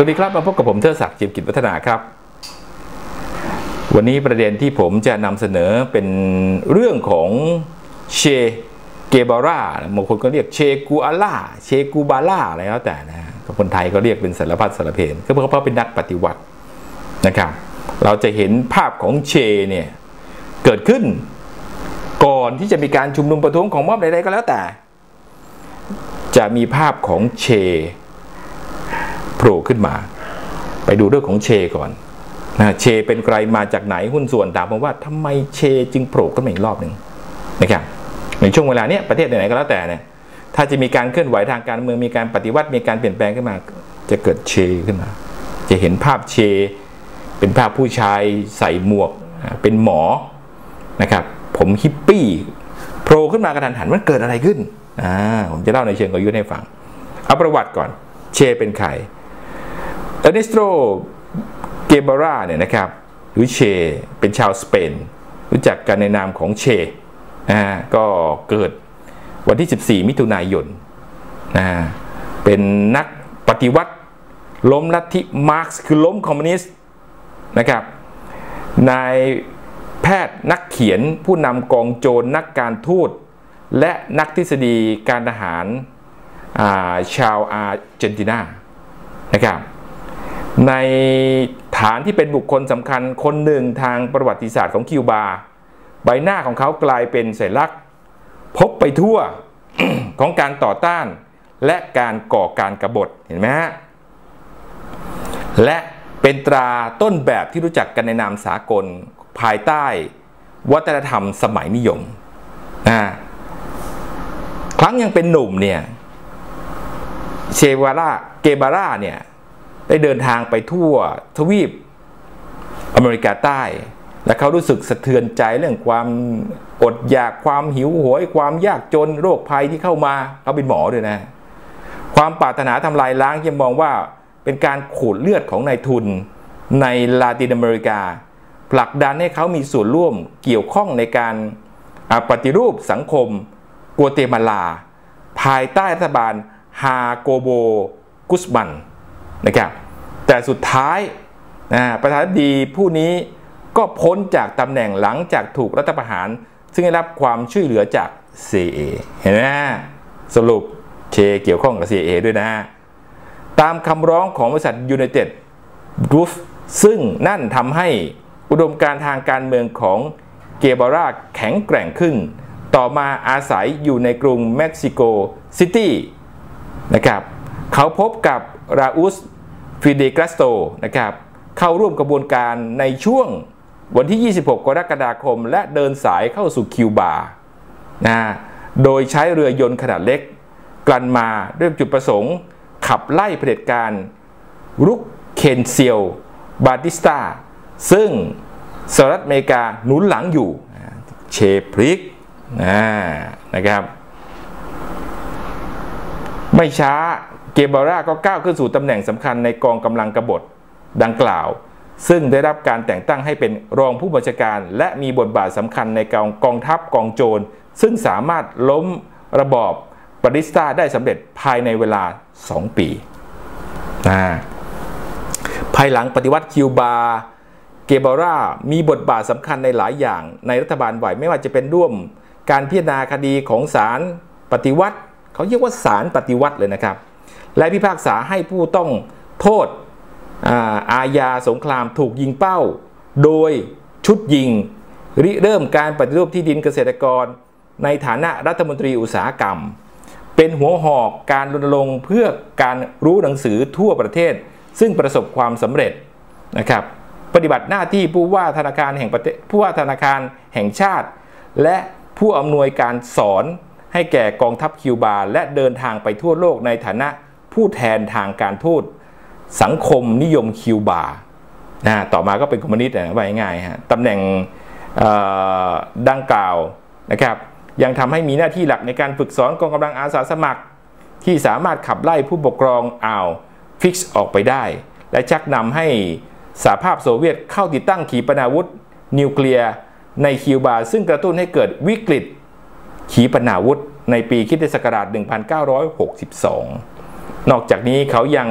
วัสดีครับมาพบกับผมเทิดศักดิ์จิมกิจวัฒนาครับ วันนี้ประเด็นที่ผมจะนำเสนอเป็นเรื่องของเชเกบาร่าบางคนก็เรียกเชกูอาล่าเชกูบาล่าอะไรแล้วแต่นะคนไทยก็เรียกเป็นสารพัดสารเพนก็เพราะเขาเป็นนักปฏิวัตินะครับ เราจะเห็นภาพของเชเนี่ยเกิดขึ้นก่อนที่จะมีการชุมนุมประท้วงของม็อบใดๆก็แล้วแต่ จะมีภาพของเช โผล่ขึ้นมา ไปดูเรื่องของเชก่อนนะเชเป็นใครมาจากไหนหุ้นส่วนถามผมว่าทำไมเชจึงโผล่ขึ้นมาอีกรอบหนึ่งนะครับในช่วงเวลาเนี้ยประเทศไหนก็แล้วแต่เนี่ยถ้าจะมีการเคลื่อนไหวทางการเมืองมีการปฏิวัติมีการเปลี่ยนแปลงขึ้นมา จะเกิดเชขึ้นมา จะเห็นภาพเช เป็นภาพผู้ชายใส่หมวกเป็นหมอนะครับ ผมฮิปปี้โผล่ขึ้นมากระทันหันมันเกิดอะไรขึ้นอ่าผมจะเล่าในเชิงกลยุทธ์ให้ฟังเอาประวัติก่อน เชเป็นใคร ออร์เนสโตเกเบราเนี่ยนะครับหรือเช เป็นชาวสเปน รู้จักกันในนามของเชนะฮะก็เกิดวันที่ 14 มิถุนายนนะเป็นนักปฏิวัติล้มลัทธิมาร์กซ์คือล้มคอมมิวนิสต์นะครับนายแพทย์นักเขียนผู้นำกองโจรนักการทูต และนักทฤษฎีการทหารชาวอาร์เจนตินานะครับ ในฐานที่เป็นบุคคลสำคัญคนหนึ่งทางประวัติศาสตร์ของคิวบา ใบหน้าของเขากลายเป็นสัญลักษณ์ พบไปทั่วของการต่อต้าน และการก่อการกรบฏเห็นไหมฮะและเป็นตราต้นแบบที่รู้จักกันในนามสากลภายใต้ วัฒนธรรมสมัยนิยมนะครั้งยังเป็นหนุ่มเนี่ยเชวาร่าเกบาร่าเนี่ย ได้เดินทางไปทั่วทวีปอเมริกาใต้ และเขารู้สึกสะเทือนใจเรื่องความอดอยากความหิวโหยความยากจนโรคภัยที่เข้ามาเขาเป็นหมอด้วยนะ ความปรารถนาทำลายล้างยังมองว่าเป็นการขูดเลือดของนายทุนในลาตินอเมริกา ผลักดันให้เขามีส่วนร่วมเกี่ยวข้องในการปฏิรูปสังคมกัวเตมาลา ภายใต้รัฐบาลฮาโกโบกุสบัน นะครับแต่สุดท้ายนะประธานาธิบดีผู้นี้ก็พ้นจากตำแหน่งหลังจากถูกรัฐประหาร ซึ่งได้รับความช่วยเหลือจาก CIA เห็นไหมสรุปเชเกี่ยวข้องกับ CIA ด้วยนะตามคำร้องของบริษัท United Group ซึ่งนั่นทำให้อุดมการทางการเมืองของเกบาราแข็งแกร่งขึ้น ต่อมาอาศัยอยู่ในกรุงเม็กซิโกซิตี้นะครับ เขาพบกับ ราอุสฟิเดกรัสโตนะครับเข้าร่วมกระบวนการในช่วงวันที่ 26 กรกฎาคม และเดินสายเข้าสู่คิวบานะโดยใช้เรือยนต์ขนาดเล็ก กลั่นมาด้วยจุดประสงค์ ขับไล่เผด็จการรุกเคนเซียว บาติสตา ซึ่งสหรัฐอเมริกาหนุนหลังอยู่เชพริกนะครับ ไม่ช้า เกบาร่าก็ก้าวขึ้นสู่ตำแหน่งสำคัญในกองกำลังกบฏดังกล่าว ซึ่งได้รับการแต่งตั้งให้เป็นรองผู้บัญชาการ และมีบทบาทสำคัญในกองกองทัพกองโจร ซึ่งสามารถล้มระบอบปาริสตาได้สำเร็จภายในเวลา 2 ปีภายหลังปฏิวัติคิวบา เกบาร่ามีบทบาทสำคัญในหลายอย่างในรัฐบาลไหวไม่ว่าจะเป็นร่วมการพิจารณาคดีของศาลปฏิวัติ เขาเรียกว่าศาลปฏิวัติเลยนะครับ และพิพากษาให้ผู้ต้องโทษอาญาสงครามถูกยิงเป้า โดยชุดยิง ริเริ่มการปฏิรูปที่ดินเกษตรกร ในฐานะรัฐมนตรีอุตสาหกรรม เป็นหัวหอกการรณรงค์เพื่อการรู้หนังสือทั่วประเทศ ซึ่งประสบความสำเร็จนะครับปฏิบัติหน้าที่ผู้ว่าธนาคารแห่งประเทศผู้ว่าธนาคารแห่งชาติ และผู้อำนวยการสอนให้แก่กองทัพคิวบาและเดินทางไปทั่วโลกในฐานะ ผู้แทนทางการทูตสังคมนิยมคิวบานะต่อมาก็เป็นคอมมิวนิสต์นะว่าง่ายๆฮะตำแหน่งดังกล่าวนะครับยังทำให้มีหน้าที่หลักในการฝึกสอนกองกำลังอาสาสมัคร ที่สามารถขับไล่ผู้ปกครองอ่าวฟิกซ์ออกไปได้ และชักนำให้สหภาพโซเวียตเข้าติดตั้งขีปนาวุธ นิวเคลียร์ในคิวบา ซึ่งกระตุ้นให้เกิดวิกฤตขีปนาวุธในปีคิดศักราช 1962 นอกจากนี้เขายัง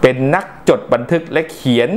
เป็นนักจดบันทึกและเขียน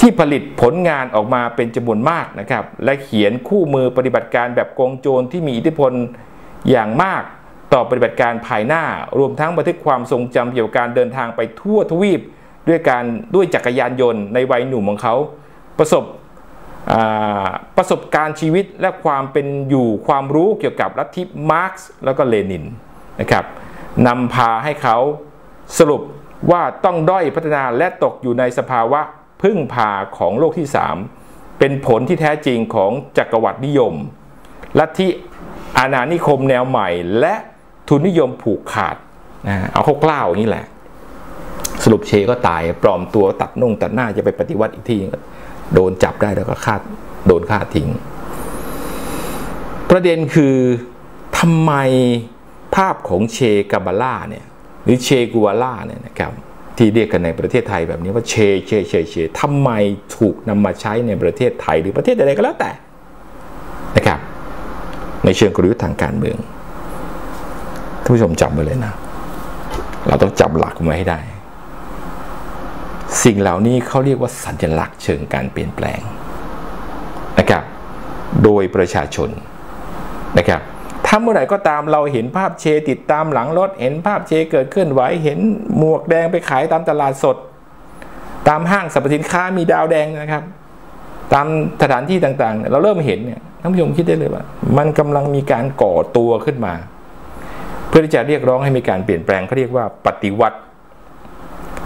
ที่ผลิตผลงานออกมาเป็นจำนวนมากนะครับ และเขียนคู่มือปฏิบัติการแบบกองโจรที่มีอิทธิพลอย่างมากต่อปฏิบัติการภายหน้า รวมทั้งบันทึกความทรงจำเกี่ยวกับการเดินทางไปทั่วทวีป ด้วยการด้วยจักรยานยนต์ในวัยหนุ่มของเขา ประสบประสบการณ์ชีวิตและความเป็นอยู่ความรู้เกี่ยวกับลัทธิมาร์กซ์แล้วก็เลนินนะครับ นำพาให้เขาสรุปว่าต้องด้อยพัฒนาและตกอยู่ในสภาวะพึ่งพาของโลกที่ 3 เป็นผลที่แท้จริงของจักรวรรดินิยม ลัทธิอาณานิคมแนวใหม่ และทุนนิยมผูกขาดนะเอาคร่าวอย่างนี้แหละ สรุปเชก็ตายปลอมตัวตัดนุ่งตัดหน้าจะไปปฏิวัติอีกทีโดนจับได้แล้วก็ฆ่าโดนฆ่าทิ้ง ประเด็นคือทำไม ภาพของเชกาบาล่าเนี่ยหรือเชกัวล่าเนี่ยนะครับที่เรียกกันในประเทศไทยแบบนี้ว่าเชเชเชเชทำไมถูกนำมาใช้ในประเทศไทยหรือประเทศใดๆก็แล้วแต่นะครับในเชิงกลยุทธ์ทางการเมืองท่านผู้ชมจำไว้เลยนะ เราต้องจำหลักไว้ให้ได้ สิ่งเหล่านี้เขาเรียกว่าสัญลักษณ์เชิงการเปลี่ยนแปลงนะครับโดยประชาชนนะครับ ถ้าเมื่อไหร่ก็ตามเราเห็นภาพเชติดตามหลังรถ เห็นภาพเชเกิดเคลื่อนไหว เห็นหมวกแดงไปขายตามตลาดสด ตามห้างสรรพสินค้ามีดาวแดงนะครับ ตามสถานที่ต่างๆ เราเริ่มเห็นเนี่ยท่านผู้ชมคิดได้เลยว่า มันกำลังมีการก่อตัวขึ้นมา เพื่อที่จะเรียกร้องให้มีการเปลี่ยนแปลงเขาเรียกว่าปฏิวัติ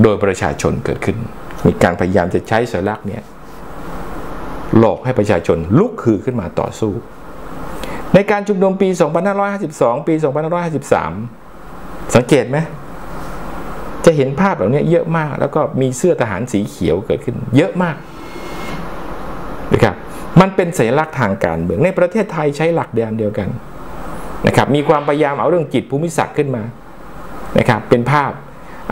โดยประชาชนเกิดขึ้น มีการพยายามจะใช้สัญลักษณ์เนี่ยหลอกให้ประชาชนลุกคือขึ้นมาต่อสู้ ในการชุมนุมปี 2552 ปี 2553 สังเกตไหมจะเห็นภาพเหล่านี้เยอะมาก แล้วก็มีเสื้อทหารสีเขียวเกิดขึ้น เยอะมากนะครับมันเป็นสัญลักษณ์ทางการเมืองในประเทศไทยใช้หลักเดียวเดียวกันนะครับมีความพยายามเอาเรื่องจิตภูมิศักดิ์ขึ้นมานะครับเป็นภาพ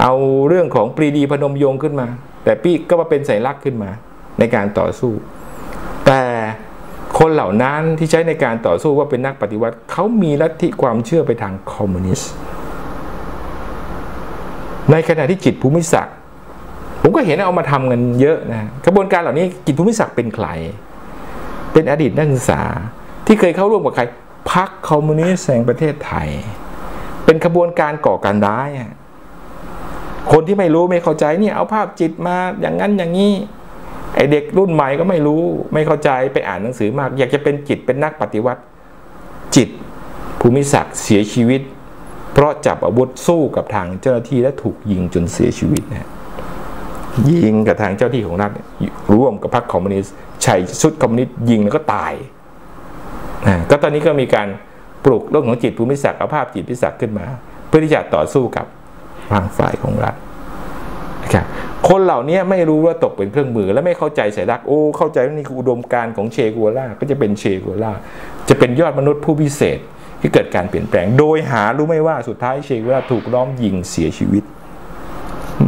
เอาเรื่องของปรีดีพนมยงขึ้นมา แต่พี่ก็มาเป็นสัญลักษณ์ขึ้นมาในการต่อสู้ แต่ คนเหล่านั้นที่ใช้ในการต่อสู้ว่าเป็นนักปฏิวัติเขามีลัทธิความเชื่อไปทางคอมมิวนิสต์ในขณะที่จิตภูมิศักดิ์ผมก็เห็นเอามาทำกันเยอะนะกระบวนการเหล่านี้จิตภูมิศักดิ์เป็นใคร เป็นอดีตนักศึกษาที่เคยเข้าร่วมกับใครพรรคคอมมิวนิสต์แห่งประเทศไทย เป็นขบวนการก่อการร้ายคนที่ไม่รู้ไม่เข้าใจเนี่ยเอาภาพจิตมาอย่างนั้นอย่างนี้ ไอเด็กรุ่นใหม่ก็ไม่รู้ไม่เข้าใจไปอ่านหนังสือมาก อยากจะเป็นจิตเป็นนักปฏิวัติ จิตภูมิศักดิ์เสียชีวิต เพราะจับอาวุธสู้กับทางเจ้าหน้าที่และถูกยิงจนเสียชีวิตนะยิงกับทางเจ้าที่ของรัฐร่วมกับพรรคคอมมิวนิสต์ใช้ชุดคอมมิวนิสต์ยิงแล้วก็ตายนะก็ตอนนี้ก็มีการปลุกเรื่องของจิตภูมิศักดิ์เอาภาพจิตภูมิศักดิ์ขึ้นมา เพื่อที่จะต่อสู้กับทางฝ่ายของรัฐ ครับคนเหล่านี้ไม่รู้ว่าตกเป็นเครื่องมือและไม่เข้าใจสายลักโอ้เข้าใจว่านี่คืออุดมการของเชกัวล่าก็จะเป็นเชกัวล่าจะเป็นยอดมนุษย์ผู้พิเศษที่เกิดการเปลี่ยนแปลง โดยหารู้ไม่ว่าสุดท้ายเชกัวล่าถูกล้อมยิงเสียชีวิต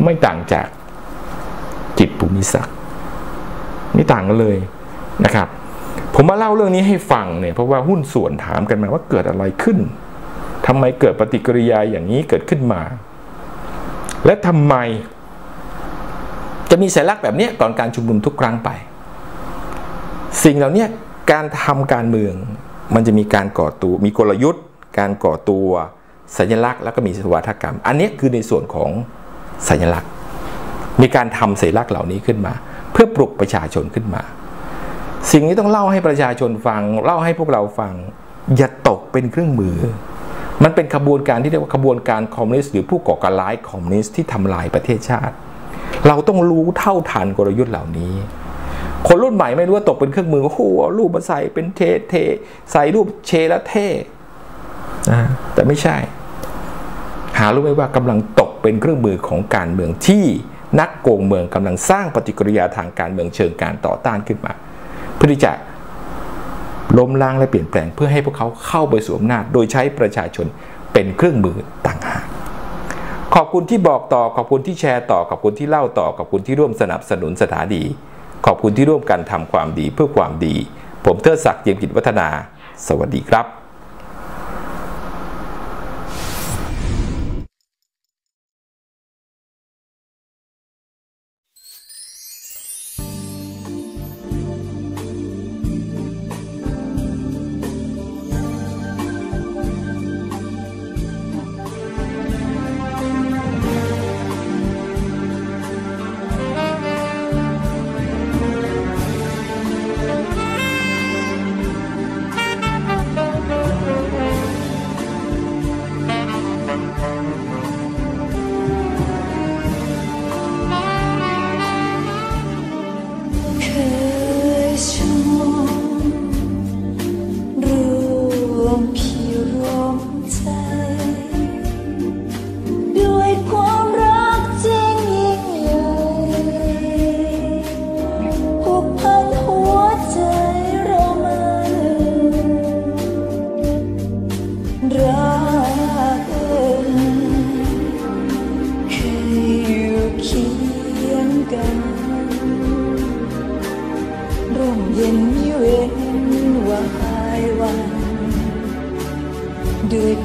ไม่ต่างจากจิตภูมิศักดิ์ไม่ต่างกันเลยนะครับ ผมมาเล่าเรื่องนี้ให้ฟังเนี่ยเพราะว่าหุ้นส่วนถามกันมาว่าเกิดอะไรขึ้นทำไมเกิดปฏิกิริยาอย่างนี้เกิดขึ้นมา และทำไม มีสัญลักษณ์แบบนี้ก่อนการชุมนุมทุกครั้งไป สิ่งเหล่านี้การทำการเมืองมันจะมีการก่อตัวมีกลยุทธ์ การก่อตัวสัญลักษณ์ แล้วก็มีสวัสดกรรม อันนี้คือในส่วนของสัญลักษณ์ มีการทำสัญลักษณ์เหล่านี้ขึ้นมา เพื่อปลุกประชาชนขึ้นมา สิ่งนี้ต้องเล่าให้ประชาชนฟัง เล่าให้พวกเราฟัง อย่าตกเป็นเครื่องมือ มันเป็นขบวนการที่เรียกว่าขบวนการคอมมิวนิสต์หรือผู้ก่อการร้ายคอมมิวนิสต์ที่ทำลายประเทศชาติ เราต้องรู้เท่าทันกลยุทธ์เหล่านี้ คนรุ่นใหม่ไม่รู้ว่าตกเป็นเครื่องมือโอ้โหเอารูปมาใส่เป็นเทเทใส่รูปเชและเทนะแต่ไม่ใช่ หารู้ไหมว่ากำลังตกเป็นเครื่องมือของการเมืองที่นักโกงเมืองกำลังสร้างปฏิกิริยาทางการเมืองเชิงการต่อต้านขึ้นมา เพื่อที่จะล้มล้างและเปลี่ยนแปลงเพื่อให้พวกเขาเข้าไปสู่อำนาจโดยใช้ประชาชนเป็นเครื่องมือต ขอบคุณที่บอกต่อขอบคุณที่แชร์ต่อขอบคุณที่เล่าต่อขอบคุณที่ร่วมสนับสนุนสถานีขอบคุณที่ร่วมกันทำความดีเพื่อความดี ผมเทิดศักดิ์เจียมกิจวัฒนา สวัสดีครับ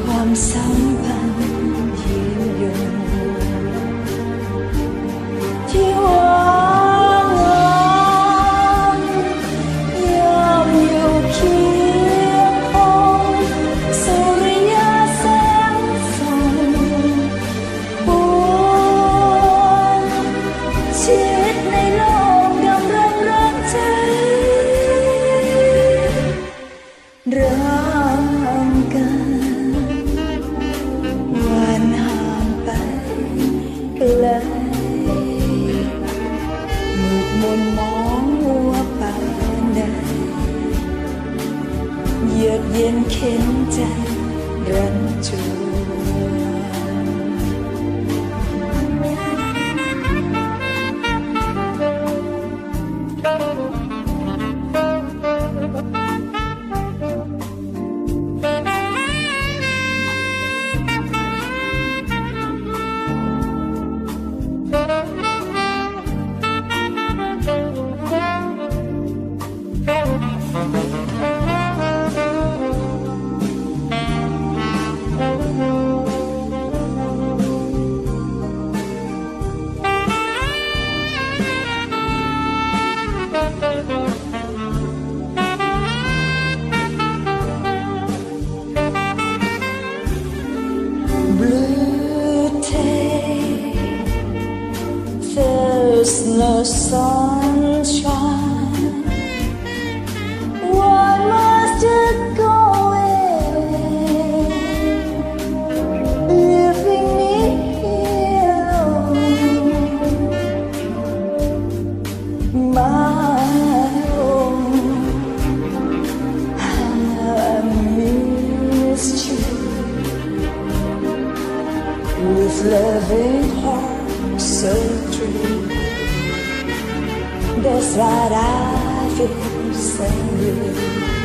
ความสัมพันธ์ no sunshine. Why must it go away? Leaving me here alone. My own, I missed you with loving heart so Sarar, ficar pensando.